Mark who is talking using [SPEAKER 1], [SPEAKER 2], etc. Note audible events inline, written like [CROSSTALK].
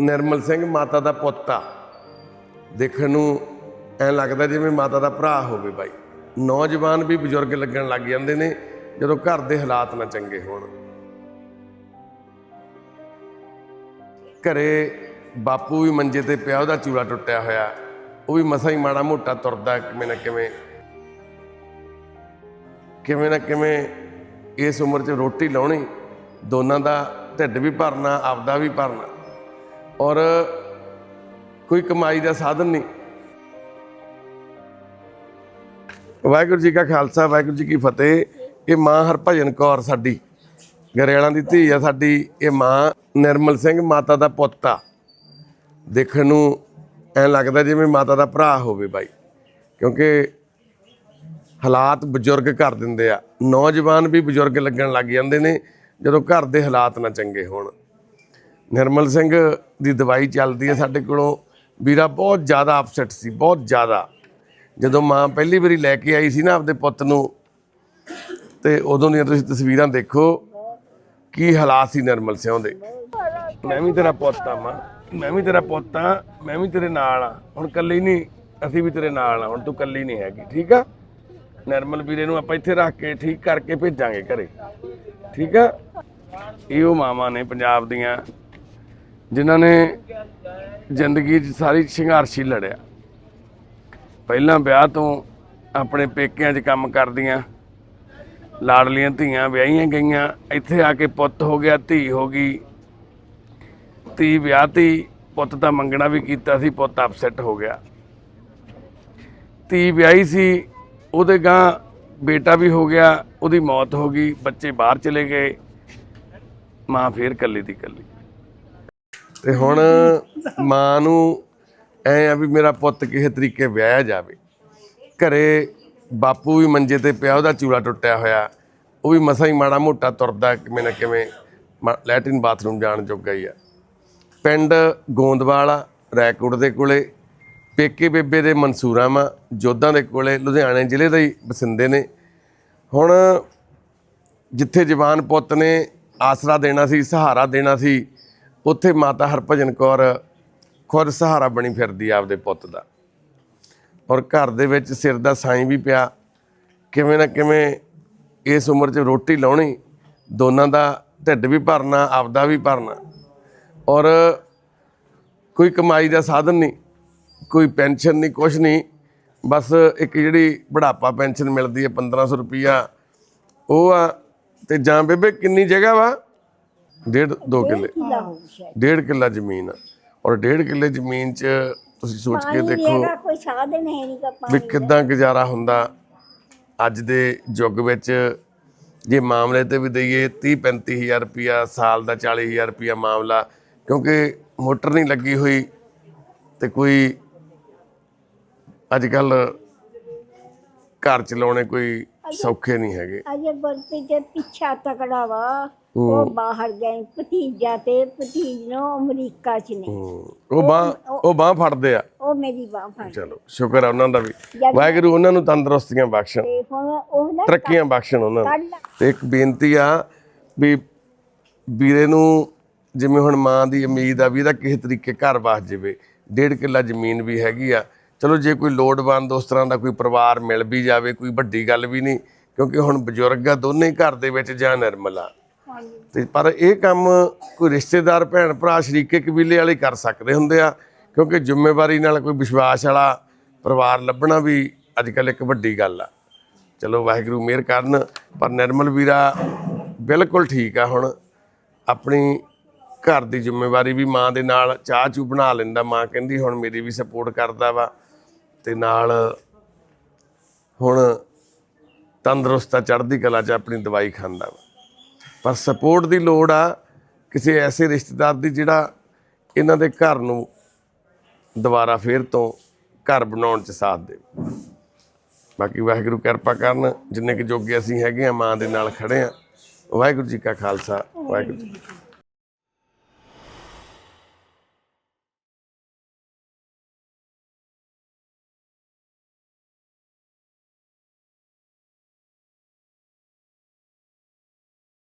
[SPEAKER 1] ਨਿਰਮਲ ਸਿੰਘ ਮਾਤਾ ਦਾ ਪੁੱਤ ਆ। ਦੇਖਣ ਨੂੰ ਐ ਲੱਗਦਾ ਜਿਵੇਂ ਮਾਤਾ ਦਾ ਭਰਾ ਹੋਵੇ ਬਾਈ। ਨੌਜਵਾਨ ਵੀ ਬਜ਼ੁਰਗ ਲੱਗਣ ਲੱਗ ਜਾਂਦੇ ਨੇ, ਜਦੋਂ ਘਰ ਦੇ ਹਾਲਾਤ ਨਾ ਚੰਗੇ ਹੋਣ। ਘਰੇ ਬਾਪੂ ਵੀ ਮੰਜੇ ਤੇ ਪਿਆ, ਉਹਦਾ ਚੂੜਾ ਟੁੱਟਿਆ ਹੋਇਆ। ਉਹ ਵੀ ਮਸਾਂ ਹੀ ਮਾੜਾ ਮੋਟਾ ਤੁਰਦਾ ਕਿਵੇਂ ਨਾ ਕਿਵੇਂ। ਕਿਵੇਂ ਨਾ ਕਿਵੇਂ ਇਸ ਉਮਰ 'ਚ ਰੋਟੀ ਲਾਉਣੀ, ਦੋਨਾਂ ਦਾ ਢਿੱਡ ਵੀ ਭਰਨਾ, ਆਪਦਾ ਵੀ ਭਰਨਾ। ਔਰ ਕੋਈ ਕਮਾਈ ਦਾ ਸਾਧਨ ਨਹੀਂ। ਵਾਹਿਗੁਰੂ ਜੀ ਕਾ ਖਾਲਸਾ, ਵਾਹਿਗੁਰੂ ਜੀ ਕੀ ਫਤਿਹ। ਇਹ ਮਾਂ ਹਰਭਜਨ ਕੌਰ ਸਾਡੀ ਗਰੇਲਾਂ ਦੀ ਧੀ ਆ ਸਾਡੀ, ਇਹ ਮਾਂ ਨਿਰਮਲ ਸਿੰਘ ਮਾਤਾ ਦਾ ਪੁੱਤ ਆ। ਦੇਖਣ ਨੂੰ ਐ ਲੱਗਦਾ ਜਿਵੇਂ ਮਾਤਾ ਦਾ ਭਰਾ ਹੋਵੇ ਬਾਈ, ਕਿਉਂਕਿ ਹਾਲਾਤ ਬਜ਼ੁਰਗ ਕਰ ਦਿੰਦੇ ਆ। ਨੌਜਵਾਨ ਵੀ ਬਜ਼ੁਰਗ ਲੱਗਣ ਲੱਗ ਜਾਂਦੇ ਨੇ, ਜਦੋਂ ਘਰ ਦੇ ਹਾਲਾਤ ਨਾ ਚੰਗੇ ਹੋਣ। ਨਿਰਮਲ ਸਿੰਘ ਦੀ ਦਵਾਈ ਚੱਲਦੀ ਹੈ ਸਾਡੇ ਕੋਲੋਂ। ਵੀਰਾ ਬਹੁਤ ਜ਼ਿਆਦਾ ਅਪਸੈਟ ਸੀ, ਬਹੁਤ ਜ਼ਿਆਦਾ। ਜਦੋਂ ਮਾਂ ਪਹਿਲੀ ਵਾਰੀ ਲੈ ਕੇ ਆਈ ਸੀ ਨਾ ਆਪਦੇ ਪੁੱਤ ਨੂੰ, ਤੇ ਉਦੋਂ ਦੀਆਂ ਤੁਸੀਂ ਤਸਵੀਰਾਂ ਦੇਖੋ, ਕੀ ਹਾਲਾਤ ਸੀ ਨਿਰਮਲ ਸਿੰਘ ਦੇ। ਮੈਂ ਵੀ ਤੇਰਾ ਪੁੱਤ ਆ ਮਾਂ, ਮੈਂ ਵੀ ਤੇਰਾ ਪੁੱਤ ਆ, ਮੈਂ ਵੀ ਤੇਰੇ ਨਾਲ ਆ। ਹੁਣ ਕੱਲੀ ਨਹੀਂ, ਅਸੀਂ ਵੀ ਤੇਰੇ ਨਾਲ ਆ, ਹੁਣ ਤੂੰ ਕੱਲੀ ਨਹੀਂ ਹੈਗੀ, ਠੀਕ ਆ? ਨਿਰਮਲ ਵੀਰੇ ਨੂੰ ਆਪਾਂ ਇੱਥੇ ਰੱਖ ਕੇ ਠੀਕ ਕਰਕੇ ਭੇਜਾਂਗੇ ਘਰੇ, ਠੀਕ ਆ? ਇਹ ਉਹ ਮਾਵਾਂ ਨੇ ਪੰਜਾਬ ਦੀਆਂ ਜਿਨ੍ਹਾਂ ਨੇ ਜ਼ਿੰਦਗੀ 'ਚ ਸਾਰੀ ਸੰਘਰਸ਼ ਹੀ ਲੜਿਆ। ਪਹਿਲਾਂ ਵਿਆਹ ਤੋਂ ਆਪਣੇ ਪੇਕਿਆਂ 'ਚ ਕੰਮ ਕਰਦੀਆਂ, ਲਾੜਲੀਆਂ ਧੀਆਂ ਵਿਆਹੀਆਂ ਗਈਆਂ, ਇੱਥੇ ਆ ਕੇ ਪੁੱਤ ਹੋ ਗਿਆ, ਧੀ ਹੋ ਗਈ। ਧੀ ਵਿਆਹਤੀ ਪੁੱਤ ਤਾਂ ਮੰਗਣਾ ਵੀ ਕੀਤਾ ਸੀ, ਪੁੱਤ ਅਪਸੈਟ ਹੋ ਗਿਆ। ਧੀ ਵਿਆਹੀ ਸੀ, ਉਹਦੇ ਗਾਂ ਬੇਟਾ ਵੀ ਹੋ ਗਿਆ, ਉਹਦੀ ਮੌਤ ਹੋ ਗਈ, ਬੱਚੇ ਬਾਹਰ ਚਲੇ ਗਏ। ਮਾਂ ਫੇਰ ਕੱਲੀ ਦੀ ਕੱਲੀ ਤੇ ਹੁਣ [LAUGHS] ਮਾਂ ਨੂੰ ਐ ਆ ਵੀ ਮੇਰਾ ਪੁੱਤ ਕਿਸੇ ਤਰੀਕੇ ਵਿਆਹਿਆ ਜਾਵੇ। ਘਰੇ ਬਾਪੂ ਵੀ ਮੰਜੇ ਤੇ ਪਿਆ ਉਹਦਾ ਚੂੜਾ ਟੁੱਟਿਆ ਹੋਇਆ। ਉਹ ਵੀ ਮਸਾਂ ਹੀ ਮਾੜਾ ਮੋਟਾ ਤੁਰਦਾ ਕਿਵੇਂ ਨਾ ਕਿਵੇਂ ਲੈਟਰਿਨ ਬਾਥਰੂਮ ਜਾਣ ਜੋਗਾ ਹੀ ਆ। ਪਿੰਡ ਗੋਂਦਵਾਲ ਰੈਕੋਟ ਦੇ ਕੋਲੇ ਪੇਕੇ ਬੇਬੇ ਦੇ ਮਨਸੂਰਾ ਮਾ ਜੋਧਾਂ ਦੇ ਕੋਲੇ ਲੁਧਿਆਣੇ ਜ਼ਿਲ੍ਹੇ ਦੇ ਹੀ ਵਸਿੰਦੇ ਨੇ। ਹੁਣ ਜਿੱਥੇ ਜਵਾਨ ਪੁੱਤ ਨੇ ਆਸਰਾ ਦੇਣਾ ਸੀ ਸਹਾਰਾ ਦੇਣਾ ਸੀ ਉੱਥੇ ਮਾਤਾ ਹਰਭਜਨ ਕੌਰ ਖੁਦ ਸਹਾਰਾ ਬਣੀ ਫਿਰਦੀ ਆ ਆਪਦੇ ਪੁੱਤ ਦਾ। ਔਰ ਘਰ ਦੇ ਵਿੱਚ ਸਿਰ ਦਾ ਸਾਈਂ ਵੀ ਪਿਆ। ਕਿਵੇਂ ਨਾ ਕਿਵੇਂ ਇਸ ਉਮਰ 'ਚ ਰੋਟੀ ਲਾਉਣੀ, ਦੋਨਾਂ ਦਾ ਢਿੱਡ ਵੀ ਭਰਨਾ, ਆਪਦਾ ਵੀ ਭਰਨਾ। ਔਰ ਕੋਈ ਕਮਾਈ ਦਾ ਸਾਧਨ ਨਹੀਂ, ਕੋਈ ਪੈਨਸ਼ਨ ਨਹੀਂ, ਕੁਛ ਨਹੀਂ। ਬਸ ਇੱਕ ਜਿਹੜੀ ਬੁਢਾਪਾ ਪੈਨਸ਼ਨ ਮਿਲਦੀ ਹੈ 1500 ਰੁਪਈਆ, ਉਹ ਆ। ਤੇ ਜਾਂ ਬੇਬੇ ਕਿੰਨੀ ਜਗ੍ਹਾ ਵਾ? ਡੇਢ ਦੋ ਕਿੱਲੇ।
[SPEAKER 2] ਕਿਲਾ ਹੋਊ ਸ਼ਾਇਦ।
[SPEAKER 1] ਡੇਢ ਕਿੱਲਾ ਜ਼ਮੀਨ ਆ। ਔਰ ਡੇਢ ਕਿੱਲੇ ਜ਼ਮੀਨ 'ਚ ਤੁਸੀਂ ਸੋਚ ਕੇ
[SPEAKER 2] ਪਾਣੀ
[SPEAKER 1] ਦੇਖੋ
[SPEAKER 2] ਕੋਈ ਸਾਧਨ ਹੈ ਨਹੀਂ
[SPEAKER 1] ਵੀ
[SPEAKER 2] ਪਾਣੀ
[SPEAKER 1] ਕਿੱਦਾਂ ਗੁਜ਼ਾਰਾ ਹੁੰਦਾ। ਅੱਜ ਦੇ ਯੁੱਗ ਵਿੱਚ ਜੇ ਮਾਮਲੇ ਤੇ ਵੀ ਦਈਏ 30 35000 ਰੁਪਿਆ ਸਾਲ ਦਾ 40000 ਰੁਪਿਆ ਮਾਮਲਾ ਕਿਉਂਕਿ ਮੋਟਰ ਨਹੀਂ ਲੱਗੀ ਹੋਈ ਤੇ ਕੋਈ ਅੱਜ ਕੱਲ ਘਰ ਚਲਾਉਣੇ ਕੋਈ ਸੌਖੇ ਨਹੀਂ ਹੈਗੇ।
[SPEAKER 2] ਅਜੇ ਬਰਤੀ ਤੇ ਪਿੱਛਾ ਤਕੜਾ ਵਾ। ਉਹ ਬਾਹਰ ਗਏ ਭਤੀਜਾ ਤੇ ਭਤੀਜ ਨੂੰ ਅਮਰੀਕਾ ਚ ਨੇ।
[SPEAKER 1] ਉਹ ਬਾਹ ਉਹ ਬਾਹ ਫੜਦੇ ਆ।
[SPEAKER 2] ਉਹ ਮੇਰੀ ਬਾਹ ਫੜ
[SPEAKER 1] ਚਲੋ ਸ਼ੁਕਰ ਆ ਉਹਨਾਂ ਦਾ ਵੀ। ਵਾਹਿਗੁਰੂ ਉਹਨਾਂ ਨੂੰ ਤੰਦਰੁਸਤੀਆਂ ਬਖਸ਼ਣ।
[SPEAKER 2] ਤੇ ਹੁਣ ਉਹ ਨਾ
[SPEAKER 1] ਤਰੱਕੀਆਂ ਬਖਸ਼ਣ ਉਹਨਾਂ ਨੂੰ। ਤੇ ਇੱਕ ਬੇਨਤੀ ਆ ਵੀ ਵੀਰੇ ਨੂੰ ਜਿਵੇਂ ਹੁਣ ਮਾਂ ਦੀ ਉਮੀਦ ਆ ਵੀ ਇਹਦਾ ਕਿਸੇ ਤਰੀਕੇ ਘਰ ਵਸ ਜਾਵੇ ਡੇਢ ਕਿੱਲਾ ਜ਼ਮੀਨ ਵੀ ਹੈਗੀ ਆ। ਚਲੋ ਜੇ ਕੋਈ ਲੋੜਵੰਦ ਉਸ ਤਰ੍ਹਾਂ ਦਾ ਕੋਈ ਪਰਿਵਾਰ ਮਿਲ ਵੀ ਜਾਵੇ ਕੋਈ ਵੱਡੀ ਗੱਲ ਵੀ ਨਹੀਂ ਕਿਉਂਕਿ ਹੁਣ ਬਜ਼ੁਰਗ ਆ ਦੋਨੇ ਘਰ ਦੇ ਵਿੱਚ ਜਾਂ ਨਿਰਮਲ ਤੇ ਪਰ ਇਹ ਕੰਮ ਕੋਈ ਰਿਸ਼ਤੇਦਾਰ, ਭੈਣ ਭਰਾ, ਸ਼ਰੀਕੇ, ਕਬੀਲੇ ਵਾਲੇ ਕਰ ਸਕਦੇ ਹੁੰਦੇ ਆ, ਕਿਉਂਕਿ ਜ਼ਿੰਮੇਵਾਰੀ ਨਾਲ ਕੋਈ ਵਿਸ਼ਵਾਸ ਵਾਲਾ ਪਰਿਵਾਰ ਲੱਭਣਾ ਵੀ ਅੱਜ ਕੱਲ ਇੱਕ ਵੱਡੀ ਗੱਲ ਆ। ਚਲੋ ਵਾਹਿਗੁਰੂ ਮਿਹਰ ਕਰਨ, ਪਰ ਨਿਰਮਲ ਵੀਰਾ ਬਿਲਕੁਲ ਠੀਕ ਆ ਹੁਣ। ਆਪਣੀ ਘਰ ਦੀ ਜ਼ਿੰਮੇਵਾਰੀ ਵੀ ਮਾਂ ਦੇ ਨਾਲ ਚਾਹ ਚੂ ਬਣਾ ਲੈਂਦਾ, ਮਾਂ ਕਹਿੰਦੀ ਹੁਣ ਮੇਰੀ ਵੀ ਸਪੋਰਟ ਕਰਦਾ ਵਾ। ਤੇ ਨਾਲ ਹੁਣ ਤੰਦਰੁਸਤ ਆ, ਚੜ੍ਹਦੀ ਕਲਾ 'ਚ ਆਪਣੀ ਦਵਾਈ ਖਾਂਦਾ ਵਾ। ਪਰ ਸਪੋਰਟ ਦੀ ਲੋੜ ਆ ਕਿਸੇ ਐਸੇ ਰਿਸ਼ਤੇਦਾਰ ਦੀ ਜਿਹੜਾ ਇਹਨਾਂ ਦੇ ਘਰ ਨੂੰ ਦੁਬਾਰਾ ਫੇਰ ਤੋਂ ਘਰ ਬਣਾਉਣ 'ਚ ਸਾਥ ਦੇ ਬਾਕੀ ਵਾਹਿਗੁਰੂ ਕਿਰਪਾ ਕਰਨ, ਜਿੰਨੇ ਕਿ ਜੋਗੇ ਅਸੀਂ ਹੈਗੇ ਆ, ਮਾਂ ਦੇ ਨਾਲ ਖੜੇ ਆ। ਵਾਹਿਗੁਰੂ ਜੀ ਕਾ ਖਾਲਸਾ, ਵਾਹਿਗੁਰੂ ਜੀ